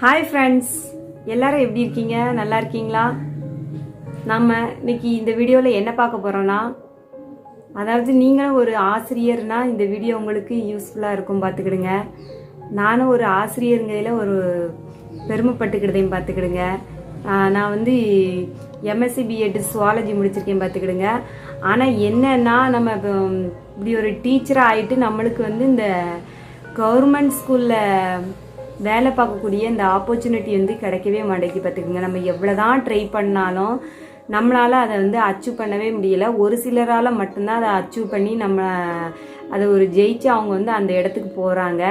Hi friends எல்லாரும் எப்படி இருக்கீங்க? நல்லா இருக்கீங்களா? நம்ம இன்னைக்கு இந்த வீடியோவில் என்ன பார்க்க போகிறோன்னா அதாவது நீங்களும் ஒரு ஆசிரியர்னா இந்த வீடியோ உங்களுக்கு யூஸ்ஃபுல்லாக இருக்கும் பார்த்துக்கிடுங்க. நானும் ஒரு ஆசிரியருங்கையில் ஒரு பெருமைப்பட்டுக்கிட்டதையும் பார்த்துக்கிடுங்க. நான் வந்து எம்எஸ்சி பிஎட் சுவாலஜி முடிச்சிருக்கேன் பார்த்துக்கிடுங்க. ஆனால் என்னன்னா நம்ம இப்போ இப்படி ஒரு டீச்சராக ஆகிட்டு நம்மளுக்கு வந்து இந்த கவர்மெண்ட் ஸ்கூலில் வேலை பார்க்கக்கூடிய இந்த ஆப்பர்ச்சுனிட்டி வந்து கிடைக்கவே மாட்டேங்குது. பார்த்துக்குங்க நம்ம எவ்வளோதான் ட்ரை பண்ணாலும் நம்மளால் அதை வந்து அச்சீவ் பண்ணவே முடியல. ஒரு சிலரால் மட்டும்தான் அதை அச்சீவ் பண்ணி நம்ம அதை ஒரு ஜெயிச்சு அவங்க வந்து அந்த இடத்துக்கு போகிறாங்க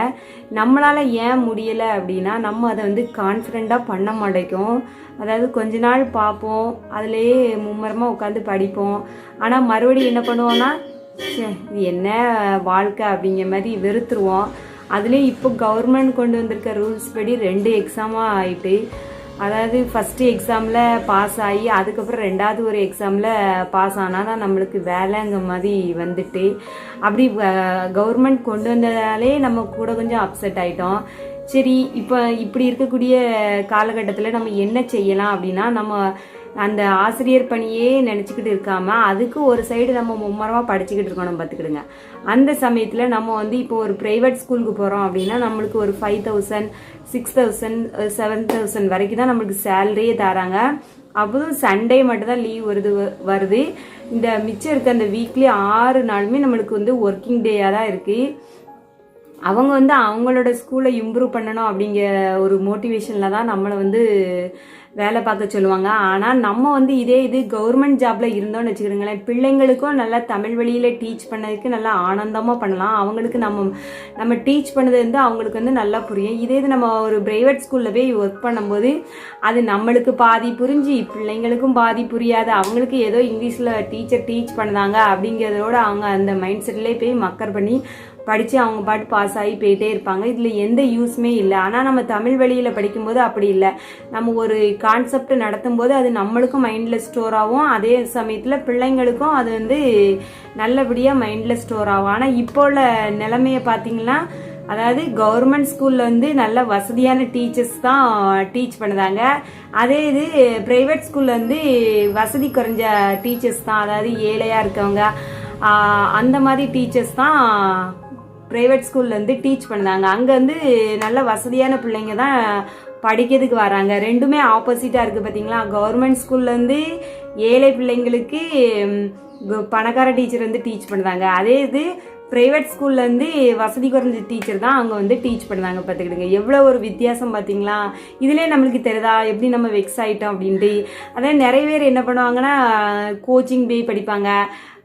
நம்மளால் ஏன் முடியலை அப்படின்னா நம்ம அதை வந்து கான்ஃபிடெண்ட்டாக பண்ண மாட்டேங்கும் அதாவது கொஞ்ச நாள் பார்ப்போம் அதுலேயே மும்மரமாக உட்காந்து படிப்போம். ஆனால் மறுபடியும் என்ன பண்ணுவோம்னா இது என்ன வாழ்க்கை அப்படிங்கிற மாதிரி வெறுத்துருவோம். அதுலேயும் இப்போ கவர்மெண்ட் கொண்டு வந்திருக்க ரூல்ஸ் படி ரெண்டு எக்ஸாமாக ஆயிட்டு அதாவது ஃபஸ்ட்டு எக்ஸாமில் பாஸ் ஆகி அதுக்கப்புறம் ரெண்டாவது ஒரு எக்ஸாமில் பாஸ் ஆனால் தான் நம்மளுக்கு வேலைங்க மாதிரி வந்துட்டு அப்படி கவர்மெண்ட் கொண்டு வந்ததாலே நம்ம கூட கொஞ்சம் அப்செட் ஆகிட்டோம் சரி இப்போ இப்படி இருக்கக்கூடிய காலகட்டத்தில் நம்ம என்ன செய்யலாம் அப்படின்னா நம்ம அந்த ஆசிரியர் பணியே நினச்சிக்கிட்டு இருக்காமல் அதுக்கு ஒரு சைடு நம்ம மும்மரமாக படிச்சுக்கிட்டு இருக்கணும் பார்த்துக்கிடுங்க அந்த சமயத்தில் நம்ம வந்து இப்போ ஒரு ப்ரைவேட் ஸ்கூலுக்கு போகிறோம் அப்படின்னா நம்மளுக்கு ஒரு five thousand six thousand seven thousand வரைக்கும் தான் நம்மளுக்கு சேலரியே தராங்க. அப்போதும் சண்டே மட்டும் தான் லீவ் வருது வருது. இந்த மிச்சம் இருக்க அந்த வீக்லி ஆறு நாளுமே நம்மளுக்கு வந்து ஒர்க்கிங் டேயாக தான் இருக்குது அவங்க வந்து அவங்களோட ஸ்கூலை இம்ப்ரூவ் பண்ணணும் அப்படிங்கிற ஒரு மோட்டிவேஷனில் தான் நம்மளை வந்து வேலை பார்க்க சொல்லுவாங்க. ஆனால் நம்ம வந்து இதே இது கவர்மெண்ட் ஜாப்ல இருந்தோம்னு வச்சுக்கிறோங்களேன் பிள்ளைங்களுக்கும் நல்லா தமிழ் வழியில் டீச் பண்ணதுக்கு நல்லா ஆனந்தமாக பண்ணலாம். அவங்களுக்கு நம்ம நம்ம டீச் பண்ணது வந்து அவங்களுக்கு வந்து நல்லா புரியும். இதே இது நம்ம ஒரு பிரைவேட் ஸ்கூலில் போய் ஒர்க் பண்ணும்போது அது நம்மளுக்கு பாதி புரிஞ்சு பிள்ளைங்களுக்கும் பாதி புரியாது. அவங்களுக்கு ஏதோ இங்கிலீஷில் டீச்சர் டீச் பண்ணாங்க அப்படிங்கிறதோட அவங்க அந்த மைண்ட் செட்லேயே போய் மக்கர் பண்ணி படித்து அவங்க பாட்டு பாஸ் ஆகி போயிட்டே இருப்பாங்க. இதில் எந்த யூஸுமே இல்லை. ஆனால் நம்ம தமிழ் வழியில் படிக்கும்போது அப்படி இல்லை. நம்ம ஒரு கான்செப்ட் நடத்தும் போது அது நம்மளுக்கும் மைண்டில் ஸ்டோர் ஆகும். அதே சமயத்தில் பிள்ளைங்களுக்கும் அது வந்து நல்லபடியாக மைண்டில் ஸ்டோர் ஆகும். ஆனால் இப்போ உள்ள நிலைமையை பார்த்தீங்கன்னா அதாவது கவர்மெண்ட் ஸ்கூலில் வந்து நல்ல வசதியான டீச்சர்ஸ் தான் டீச் பண்ணுதாங்க. அதே இது ப்ரைவேட் ஸ்கூலில் வந்து வசதி குறைஞ்ச டீச்சர்ஸ் தான். அதாவது ஏழையாக இருக்கவங்க அந்த மாதிரி டீச்சர்ஸ் தான் ப்ரைவேட் ஸ்கூல்லேருந்து டீச் பண்ணாங்க அங்கே வந்து நல்ல வசதியான பிள்ளைங்க தான் படிக்கிறதுக்கு வராங்க. ரெண்டுமே ஆப்போசிட்டாக இருக்குது பார்த்தீங்களா கவர்மெண்ட் ஸ்கூல்லேருந்து ஏழை பிள்ளைங்களுக்கு பணக்கார டீச்சர் வந்து டீச் பண்ணுறாங்க அதே இது ப்ரைவேட் ஸ்கூல்லேருந்து வசதி குறைஞ்ச டீச்சர் தான் அவங்க வந்து டீச் பண்ணுறாங்க பார்த்துக்கிடுங்க எவ்வளோ ஒரு வித்தியாசம் பார்த்தீங்களா இதுலேயே நம்மளுக்கு தெரியுதா? எப்படி நம்ம வெக்ஸ் ஆகிட்டோம் அப்படின்ட்டு. அதே நிறைய பேர் என்ன பண்ணுவாங்கன்னா கோச்சிங் போய் படிப்பாங்க.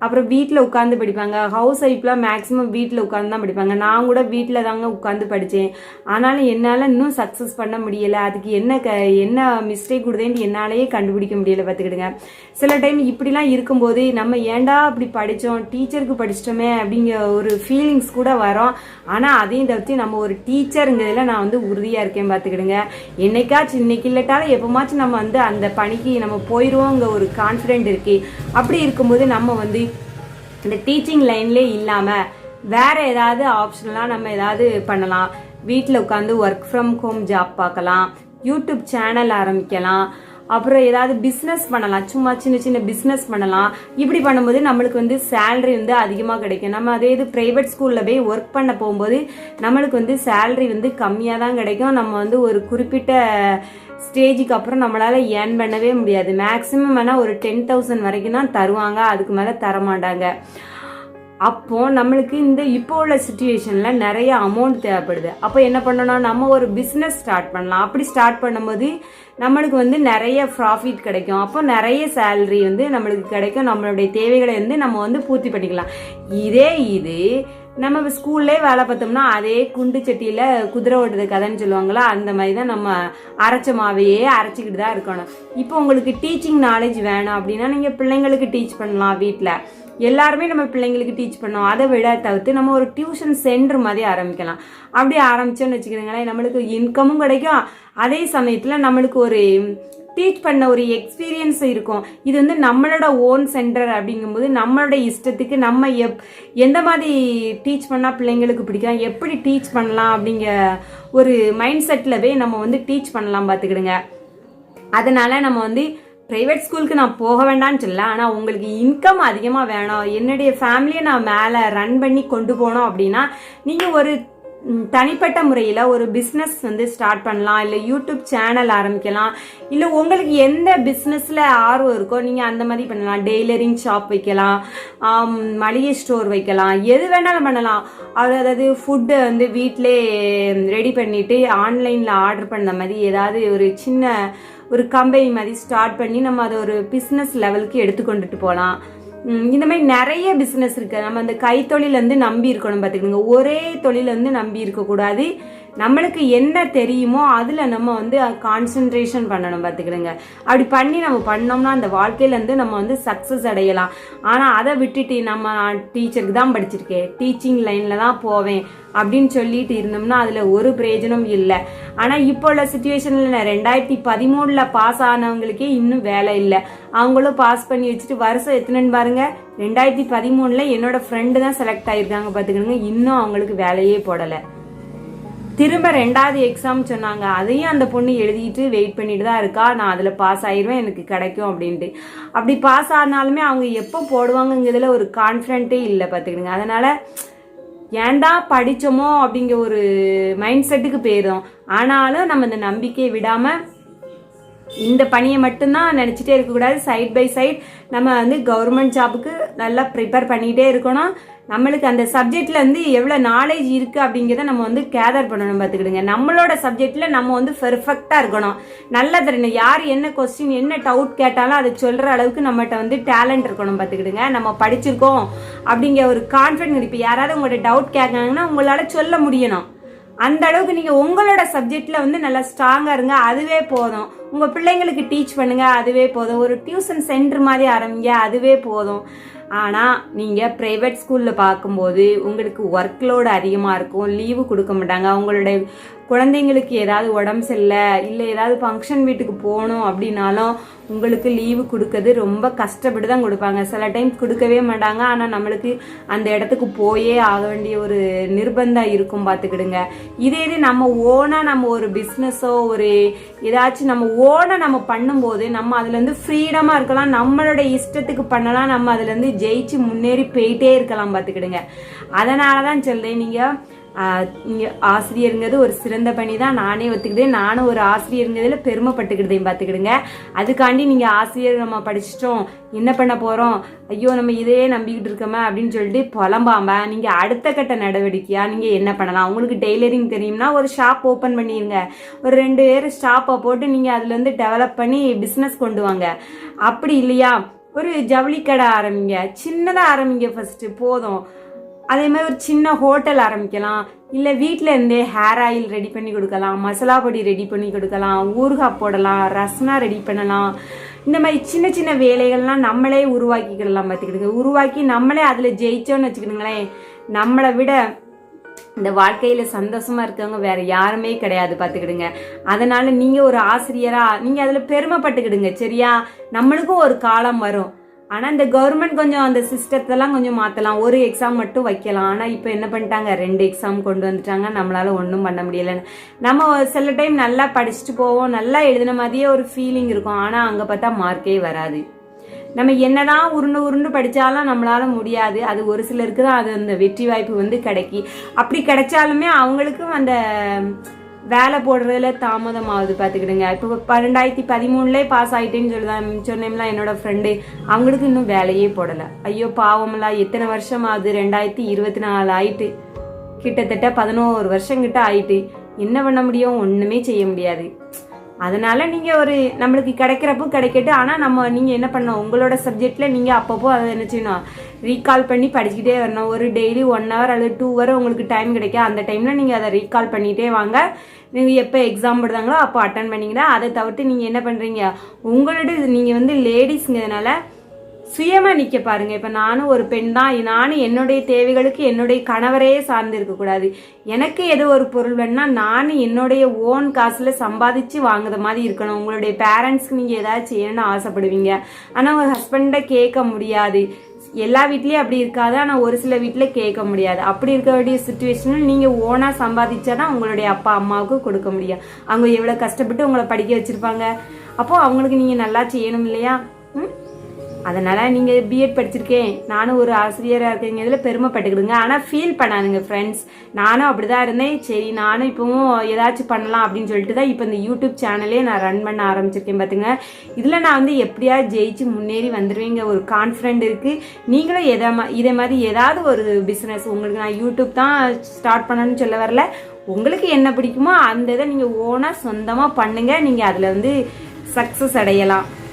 அப்புறம் வீட்டில் உட்காந்து படிப்பாங்க. ஹவுஸ் ஒய்ஃப்லாம் மேக்ஸிமம் வீட்டில் உட்காந்து தான் படிப்பாங்க. நான் கூட வீட்டில் தாங்க உட்காந்து படித்தேன் ஆனாலும் என்னால் இன்னும் சக்ஸஸ் பண்ண முடியலை. அதுக்கு என்ன க என்ன மிஸ்டேக் கொடுதேன்னு என்னாலேயே கண்டுபிடிக்க முடியலை பார்த்துக்கிடுங்க. சில டைம் இப்படிலாம் இருக்கும்போது நம்ம ஏன்டா அப்படி படித்தோம் டீச்சருக்கு படிச்சிட்டோமே அப்படிங்கிற ஒரு ஃபீலிங்ஸ் கூட வரும். ஆனால் அதையும் தவிர்த்து நம்ம ஒரு டீச்சருங்கிறதுல நான் வந்து உறுதியாக இருக்கேன் பார்த்துக்கிடுங்க. என்னைக்காச்சும் இன்னைக்கு இல்லட்டாலும் எப்போமாச்சும் நம்ம வந்து அந்த பணிக்கு நம்ம போயிடுவோங்கிற ஒரு கான்ஃபிடென்ட் இருக்கு. அப்படி இருக்கும்போது நம்ம வந்து இந்த டீச்சிங் லைன்லேயே இல்லாமல் வேற ஏதாவது ஆப்ஷனலாக நம்ம ஏதாவது பண்ணலாம். வீட்டில் உட்காந்து ஒர்க் ஃப்ரம் ஹோம் ஜாப் பார்க்கலாம். யூடியூப் சேனல் ஆரம்பிக்கலாம். அப்புறம் ஏதாவது பிஸ்னஸ் பண்ணலாம். சும்மா சின்ன சின்ன பிஸ்னஸ் பண்ணலாம். இப்படி பண்ணும்போது நம்மளுக்கு வந்து சேலரி வந்து அதிகமாக கிடைக்கும். நம்ம அதே இது ப்ரைவேட் ஸ்கூலில் போய் ஒர்க் பண்ண போகும்போது நம்மளுக்கு வந்து சேலரி வந்து கம்மியாக தான் கிடைக்கும். நம்ம வந்து ஒரு குறிப்பிட்ட ஸ்டேஜுக்கு அப்புறம் நம்மளால ஏர்ன் பண்ணவே முடியாது. மேக்ஸிமம் வேணால் ஒரு டென் தௌசண்ட் வரைக்கும் தான் தருவாங்க. அதுக்கு மேலே தரமாட்டாங்க அப்போ நம்மளுக்கு இந்த இப்போ உள்ள சுச்சுவேஷனில் நிறைய அமௌண்ட் தேவைப்படுது. அப்போ என்ன பண்ணணும் நம்ம ஒரு பிஸ்னஸ் ஸ்டார்ட் பண்ணலாம். அப்படி ஸ்டார்ட் பண்ணும்போது நம்மளுக்கு வந்து நிறைய ப்ராஃபிட் கிடைக்கும். அப்போ நிறைய சேல்ரி வந்து நம்மளுக்கு கிடைக்கும். நம்மளுடைய தேவைகளை வந்து நம்ம வந்து பூர்த்தி பண்ணிக்கலாம். இதே இது நம்ம ஸ்கூல்லே வேலை பார்த்தோம்னா அதே குண்டு சட்டியில் குதிரை ஓட்டுறது கதைன்னு சொல்லுவாங்களா அந்த மாதிரி தான் நம்ம அரைச்ச மாவையே அரைச்சிக்கிட்டு தான் இருக்கணும். இப்போ உங்களுக்கு டீச்சிங் நாலேஜ் வேணும் அப்படின்னா நீங்கள் பிள்ளைங்களுக்கு டீச் பண்ணலாம் வீட்டில் எல்லாருமே நம்ம பிள்ளைங்களுக்கு டீச் பண்ணோம். அதை விட தவிர்த்து நம்ம ஒரு டியூஷன் சென்டர் மாதிரி ஆரம்பிக்கலாம். அப்படி ஆரம்பிச்சோன்னு வச்சுக்கிறீங்களேன் நம்மளுக்கு இன்கமும் கிடைக்கும். அதே சமயத்தில் நம்மளுக்கு ஒரு டீச் பண்ண ஒரு எக்ஸ்பீரியன்ஸ் இருக்கும். இது வந்து நம்மளோட ஓன் சென்டர் அப்படிங்கும்போது நம்மளோட இஷ்டத்துக்கு நம்ம எப் எந்த மாதிரி டீச் பண்ணால் பிள்ளைங்களுக்கு பிடிக்கும்? எப்படி டீச் பண்ணலாம் அப்படிங்கிற ஒரு மைண்ட் செட்டில் நம்ம வந்து டீச் பண்ணலாம் பார்த்துக்கிடுங்க அதனால நம்ம வந்து ப்ரைவேட் ஸ்கூலுக்கு நான் போக வேண்டாம்னு சொல்லல ஆனால் உங்களுக்கு இன்கம் அதிகமாக வேணும். என்னுடைய ஃபேமிலியை நான் மேலே ரன் பண்ணி கொண்டு போனோம் அப்படின்னா நீங்கள் ஒரு தனிப்பட்ட முறையில் ஒரு பிஸ்னஸ் வந்து ஸ்டார்ட் பண்ணலாம் இல்லை யூடியூப் சேனல் ஆரம்பிக்கலாம் இல்லை உங்களுக்கு எந்த பிஸ்னஸில் ஆர்வம் இருக்கோ நீங்கள் அந்த மாதிரி பண்ணலாம். டெய்லரிங் ஷாப் வைக்கலாம் மளிகை ஸ்டோர் வைக்கலாம் எது வேணாலும் பண்ணலாம். அதாவது ஃபுட்டை வந்து வீட்டிலே ரெடி பண்ணிவிட்டு ஆன்லைனில் ஆர்டர் பண்ண மாதிரி ஏதாவது ஒரு சின்ன ஒரு கம்பெனி மாதிரி ஸ்டார்ட் பண்ணி நம்ம அதை ஒரு பிஸ்னஸ் லெவலுக்கு எடுத்து கொண்டுட்டு போகலாம் இந்த மாதிரி நிறைய பிஸ்னஸ் இருக்கு. நம்ம அந்த கைத்தொழில் வந்து நம்பி இருக்கணும் பார்த்துக்கோங்க ஒரே தொழில் வந்து நம்பி இருக்கக்கூடாது. நம்மளுக்கு என்ன தெரியுமோ அதில் நம்ம வந்து கான்சென்ட்ரேஷன் பண்ணணும் பார்த்துக்கிடுங்க அப்படி பண்ணி நம்ம பண்ணோம்னா அந்த வாழ்க்கையில இருந்து நம்ம வந்து சக்ஸஸ் அடையலாம். ஆனால் அதை விட்டுட்டு நம்ம டீச்சருக்கு தான் படிச்சிருக்கேன் டீச்சிங் லைனில் தான் போவேன் அப்படின்னு சொல்லிட்டு இருந்தோம்னா அதில் ஒரு பிரயோஜனம் இல்லை. ஆனால் இப்போ உள்ள சுச்சுவேஷனில் ரெண்டாயிரத்தி பதிமூணில் பாஸ் ஆனவங்களுக்கே இன்னும் வேலை இல்லை. அவங்களும் பாஸ் பண்ணி வச்சுட்டு வருஷம் எத்தனைன்னு பாருங்க? ரெண்டாயிரத்தி பதிமூணில் என்னோட ஃப்ரெண்டு தான் செலக்ட் ஆகியிருக்காங்க பார்த்துக்கிடுங்க இன்னும் அவங்களுக்கு வேலையே போடலை. திரும்ப ரெண்டாவது எக்ஸாம் சொன்னாங்க. அதையும் அந்த பொண்ணு எழுதிட்டு வெயிட் பண்ணிட்டு தான் இருக்கா. நான் அதில் பாஸ் ஆயிடுவேன் எனக்கு கிடைக்கும் அப்படின்ட்டு. அப்படி பாஸ் ஆனாலுமே அவங்க எப்போ போடுவாங்கங்கிறதுல ஒரு கான்ஃபிடென்ட்டே இல்லை பார்த்துக்கிடுங்க. அதனால ஏன்டா படித்தோமோ அப்படிங்கிற ஒரு மைண்ட் செட்டுக்கு போயிடும் ஆனாலும் நம்ம இந்த நம்பிக்கையை விடாமல் இந்த பணியை மட்டும்தான் நினச்சிட்டே இருக்கக்கூடாது சைட் பை சைட் நம்ம வந்து கவர்மெண்ட் ஜாபுக்கு நல்லா ப்ரிப்பேர் பண்ணிகிட்டே இருக்கணும். நம்மளுக்கு அந்த சப்ஜெக்டில் வந்து எவ்வளோ நாலேஜ் இருக்குது அப்படிங்கிறத நம்ம வந்து கேதர் பண்ணணும் பார்த்துக்கிடுங்க. நம்மளோட சப்ஜெக்டில் நம்ம வந்து பெர்ஃபெக்டாக இருக்கணும். நல்லா தெரியணும் யார் என்ன கொஸ்டின் என்ன டவுட் கேட்டாலும் அதை சொல்கிற அளவுக்கு நம்மகிட்ட வந்து டேலண்ட் இருக்கணும் பார்த்துக்கிடுங்க. நம்ம படிச்சிருக்கோம் அப்படிங்கிற ஒரு கான்ஃபிடென்ட் இப்போ யாராவது உங்கள்கிட்ட டவுட் கேட்காங்கன்னா உங்களால் சொல்ல முடியணும். அந்த அளவுக்கு நீங்கள் உங்களோட சப்ஜெக்டில் வந்து நல்லா ஸ்ட்ராங்காக இருங்க. அதுவே போதும். உங்கள் பிள்ளைங்களுக்கு டீச் பண்ணுங்க. அதுவே போதும். ஒரு டியூஷன் சென்டர் மாதிரி ஆரம்பிங்க. அதுவே போதும். ஆனால் நீங்கள் ப்ரைவேட் ஸ்கூலில் பார்க்கும்போது உங்களுக்கு ஒர்க் லோடு அதிகமாக இருக்கும். லீவு கொடுக்க மாட்டாங்க. அவங்களுடைய குழந்தைங்களுக்கு ஏதாவது உடம்பு சரியில்லை இல்லை ஏதாவது ஃபங்க்ஷன் வீட்டுக்கு போகணும் அப்படின்னாலும் உங்களுக்கு லீவு கொடுக்கறது ரொம்ப கஷ்டப்பட்டு தான் கொடுப்பாங்க. சில டைம் கொடுக்கவே மாட்டாங்க. ஆனால் நம்மளுக்கு அந்த இடத்துக்கு போயே ஆக வேண்டிய ஒரு நிர்பந்தம் இருக்கும் பார்த்துக்கிடுங்க. இதே இது நம்ம ஓனாக நம்ம ஒரு பிஸ்னஸோ ஒரு ஏதாச்சும் நம்ம ஓனாக நம்ம பண்ணும்போது நம்ம அதுலேருந்து ஃப்ரீடமாக இருக்கலாம். நம்மளோட இஷ்டத்துக்கு பண்ணலாம். நம்ம அதுலேருந்து ஜெயிச்சு முன்னேறி போயிட்டே இருக்கலாம் பார்த்துக்கிடுங்க. அதனால தான் சொல்றேன். நீங்கள் ஆசிரியருங்கிறது ஒரு சிறந்த பணி தான் நானே ஒத்துக்கிட்டேன் நானும் ஒரு ஆசிரியருங்கிறதுல பெருமைப்பட்டுக்கிட்டதையும் பார்த்துக்கிடுங்க அதுக்காண்டி நீங்கள் ஆசிரியர் நம்ம படிச்சிட்டோம். என்ன பண்ண போகிறோம் ஐயோ நம்ம இதையே நம்பிக்கிட்டு இருக்கோமே அப்படின்னு சொல்லிட்டு புலம்பாம நீங்கள் அடுத்த கட்ட நடவடிக்கையாக நீங்கள் என்ன பண்ணலாம்? உங்களுக்கு டெய்லரிங் தெரியும்னா ஒரு ஷாப் ஓப்பன் பண்ணிடுங்க ஒரு ரெண்டு பேர் ஷாப்பை போட்டு நீங்கள் அதுலேருந்து டெவலப் பண்ணி பிஸ்னஸ் கொண்டு வாங்க. அப்படி இல்லையா? ஒரு ஜவுளி கடை ஆரம்பிங்க. சின்னதாக ஆரம்பிங்க ஃபஸ்ட்டு போதும். அதே மாதிரி ஒரு சின்ன ஹோட்டல் ஆரம்பிக்கலாம். இல்லை வீட்டில் இருந்தே ஹேர் ஆயில் ரெடி பண்ணி கொடுக்கலாம். மசாலா பொடி ரெடி பண்ணி கொடுக்கலாம். ஊறுகாய் போடலாம். ரஸ்னா ரெடி பண்ணலாம். இந்த மாதிரி சின்ன சின்ன வேலைகள்லாம் நம்மளே உருவாக்கிக்கிடலாம் பார்த்துக்கிடுங்க. உருவாக்கி நம்மளே அதில் ஜெயிச்சோன்னு வச்சுக்கிடுங்களேன். நம்மளை விட இந்த வாழ்க்கையில சந்தோஷமா இருக்கவங்க வேற யாருமே கிடையாது பார்த்துக்கிடுங்க. அதனால நீங்க ஒரு ஆசிரியரா நீங்க அதுல பெருமைப்பட்டுக்கிடுங்க சரியா? நம்மளுக்கும் ஒரு காலம் வரும். ஆனால் இந்த கவர்மெண்ட் கொஞ்சம் அந்த சிஸ்டத்தெல்லாம் கொஞ்சம் மாற்றலாம் ஒரு எக்ஸாம் மட்டும் வைக்கலாம். ஆனால் இப்போ என்ன பண்ணிட்டாங்க? ரெண்டு எக்ஸாம் கொண்டு வந்துட்டாங்க. நம்மளால் ஒன்றும் பண்ண முடியலைன்னு. நம்ம சில டைம் நல்லா படிச்சுட்டு போவோம். நல்லா எழுதின மாதிரியே ஒரு ஃபீலிங் இருக்கும். ஆனால் அங்கே பார்த்தா மார்க்கே வராது. நம்ம என்னதான் உருண்டு உருண்டு படித்தாலும் நம்மளால முடியாது. அது ஒரு சிலருக்கு தான் அது அந்த வெற்றி வாய்ப்பு வந்து கிடைக்கி. அப்படி கிடைச்சாலுமே அவங்களுக்கும் அந்த வேலை போடுறதுல தாமதம் ஆகுது பார்த்துக்கிடுங்க. இப்போ பன்னெண்டாயிரத்தி பதிமூணுலேயே பாஸ் ஆகிட்டேன்னு சொல்லுதான் சொன்னேம்லாம் என்னோட ஃப்ரெண்டு அவங்களுக்கு இன்னும் வேலையே போடலை. ஐயோ பாவம்லாம் எத்தனை வருஷம் ஆகுது ரெண்டாயிரத்தி இருபத்தி நாலு ஆயிட்டு. கிட்டத்தட்ட பதினோரு வருஷம் கிட்ட ஆயிட்டு. என்ன பண்ண முடியும்? ஒன்றுமே செய்ய முடியாது. அதனால் நீங்கள் ஒரு நம்மளுக்கு கிடைக்கிறப்போ கிடைக்கட்டும் ஆனால் நம்ம நீங்கள் என்ன பண்ணணும்? உங்களோட சப்ஜெக்டில் நீங்கள் அப்பப்போ அதை என்ன செய்யணும்? ரீகால் பண்ணி படிச்சுக்கிட்டே வரணும். ஒரு டெய்லி ஒன் ஹவர் அல்லது டூ ஹவர் உங்களுக்கு டைம் கிடைக்கும். அந்த டைமில் நீங்கள் அதை ரீகால் பண்ணிகிட்டே வாங்க. நீங்கள் எப்போ எக்ஸாம் போடுறாங்களோ அப்போ அட்டன் பண்ணிங்கன்னா அதை தவிர்த்து நீங்கள் என்ன பண்ணுறீங்க உங்களோட நீங்கள் வந்து லேடிஸுங்கிறதுனால சுயமாக நிற்க பாருங்க. இப்போ நானும் ஒரு பெண் தான். நானும் என்னுடைய தேவைகளுக்கு என்னுடைய கணவரையே சார்ந்து இருக்கக்கூடாது எனக்கு ஏதோ ஒரு பொருள் வேணும்னா நானும் என்னுடைய ஓன் காசில் சம்பாதிச்சு வாங்குற மாதிரி இருக்கணும். உங்களுடைய பேரண்ட்ஸ்க்கு நீங்கள் ஏதாவது செய்யணும்னு ஆசைப்படுவீங்க. ஆனால் உங்கள் ஹஸ்பண்டை கேட்க முடியாது. எல்லா வீட்லேயும் அப்படி இருக்காது. ஆனால் ஒரு சில வீட்டில் கேட்க முடியாது. அப்படி இருக்க வேண்டிய சுச்சுவேஷனில் நீங்கள் ஓனாக சம்பாதிச்சா தான் உங்களுடைய அப்பா அம்மாவுக்கு கொடுக்க முடியும். அவங்க எவ்வளோ கஷ்டப்பட்டு உங்களை படிக்க வச்சுருப்பாங்க. அப்போது அவங்களுக்கு நீங்கள் நல்லா செய்யணும் இல்லையா? ம்? அதனால் நீங்கள் பிஎட் படிச்சிருக்கேன். நானும் ஒரு ஆசிரியராக இருக்கேங்க இதில் பெருமைப்பட்டுக்கிடுங்க ஆனால் ஃபீல் பண்ணாதுங்க ஃப்ரெண்ட்ஸ் நானும் அப்படி தான் இருந்தேன். சரி நானும் இப்போவும் ஏதாச்சும் பண்ணலாம் அப்படின்னு சொல்லிட்டு தான் இப்போ இந்த யூடியூப் சேனலே நான் ரன் பண்ண ஆரம்பிச்சிருக்கேன் பார்த்துங்க இதில் நான் வந்து எப்படியா ஜெயிச்சு முன்னேறி வந்துடுவேங்க ஒரு கான்ஃபிடென்ட் இருக்குது நீங்களும் எதை மா இதே மாதிரி ஏதாவது ஒரு பிஸ்னஸ் உங்களுக்கு நான் யூடியூப் தான் ஸ்டார்ட் பண்ணணும்னு சொல்ல வரல. உங்களுக்கு என்ன பிடிக்குமோ அந்த இதை நீங்கள் ஓனாக சொந்தமாக பண்ணுங்கள் நீங்கள் அதில் வந்து சக்ஸஸ் அடையலாம்.